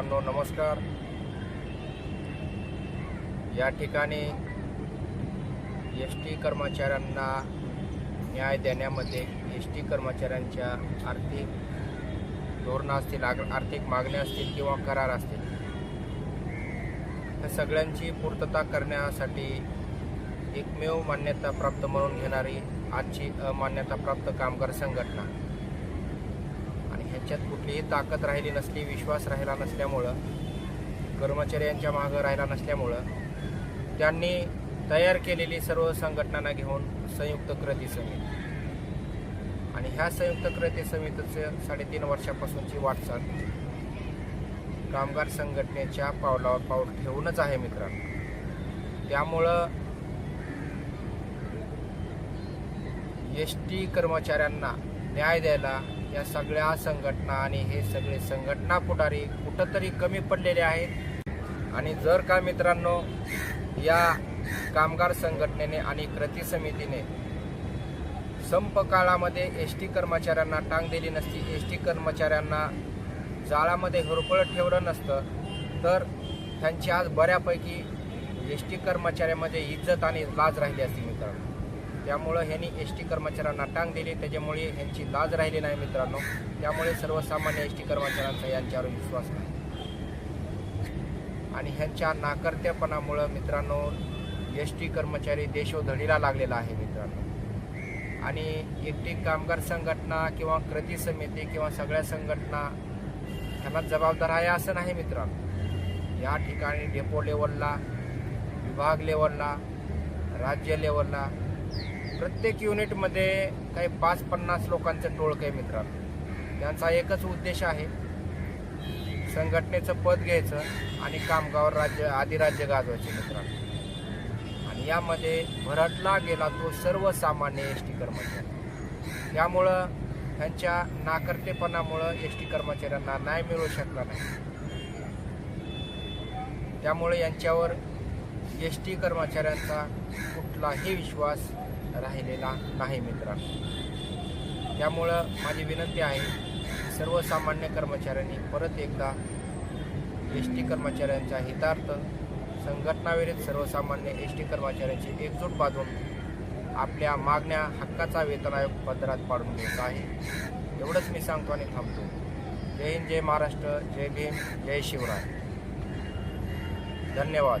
मित्रांनो नमस्कार. या ठिकाणी एस टी कर्मचाऱ्यांना न्याय देण्यामध्ये एस टी कर्मचाऱ्यांच्या आर्थिक धोरणं असतील आग- आर्थिक मागण्या असतील किंवा करार असतील या सगळ्यांची पूर्तता करण्यासाठी एकमेव मान्यता प्राप्त म्हणून घेणारी आजची अमान्यताप्राप्त कामगार संघटना. ह्याच्यात कुठलीही ताकद राहिली नसली विश्वास राहिला नसल्यामुळं कर्मचाऱ्यांच्या मागं राहिला नसल्यामुळं त्यांनी तयार केलेली सर्व संघटनांना घेऊन संयुक्त कृती समिती. आणि ह्या संयुक्त कृती समितीचं साडेतीन वर्षापासूनची वाटचाल कामगार संघटनेच्या पावलावर पाऊल ठेवूनच आहे मित्रांनो. त्यामुळं एस टी कर्मचाऱ्यांना न्याय द्यायला या सगळ्या संघटना आणि हे सगळे संघटना पुढारी कुठंतरी कमी पडलेले आहेत. आणि जर का मित्रांनो या कामगार संघटनेने आणि कृती समितीने संप काळामध्ये एस टी कर्मचाऱ्यांना टांग दिली नसती एस टी कर्मचाऱ्यांना जाळामध्ये हुरपळत ठेवलं नसतं तर त्यांची आज बऱ्यापैकी एस टी कर्मचाऱ्यामध्ये इज्जत आणि लाज राहिली असती मित्रांनो. त्यामुळं ह्यांनी एस टी कर्मचाऱ्यांना टांग दिली. त्याच्यामुळे ह्यांची लाज राहिली नाही मित्रांनो. त्यामुळे सर्वसामान्य एस टी कर्मचाऱ्यांचा यांच्यावर विश्वास नाही. आणि ह्यांच्या नाकर्त्यापणामुळं मित्रांनो एस टी कर्मचारी देशोधडीला लागलेला आहे मित्रांनो. आणि एकटी कामगार संघटना किंवा कृती समिती किंवा सगळ्या संघटना ह्यांना जबाबदार आहे असं नाही मित्रांनो. या ठिकाणी डेपो लेवलला विभाग लेवलला राज्य लेवलला प्रत्येक युनिटमध्ये काही पाच पन्नास लोकांचं टोळक आहे मित्रांनो. त्यांचा एकच उद्देश आहे संघटनेचं पद घ्यायचं आणि कामगार राज्य आदिराज्य गाजवायचे मित्रांनो. आणि यामध्ये भरटला गेला तो सर्वसामान्य एस टी कर्मचारी. त्यामुळं त्यांच्या नाकर्तेपणामुळं एस टी कर्मचाऱ्यांना न्याय मिळू शकला नाही. त्यामुळे यांच्यावर एस टी कर्मचाऱ्यांचा कुठलाही विश्वास राहिलेला नाही मित्रांनो त्यामुळं माझी विनंती आहे सर्वसामान्य कर्मचाऱ्यांनी परत एकदा एस टी कर्मचाऱ्यांच्या हितार्थ संघटनाविरित सर्वसामान्य एस टी कर्मचाऱ्यांची एकजूट बांधून आपल्या मागण्या हक्काचा वेतन आयोग पदरात पाडून घ्यायचा आहे. एवढंच मी सांगतो आणि थांबतो. जय हिंद जय महाराष्ट्र जय भीम जय शिवराय. धन्यवाद.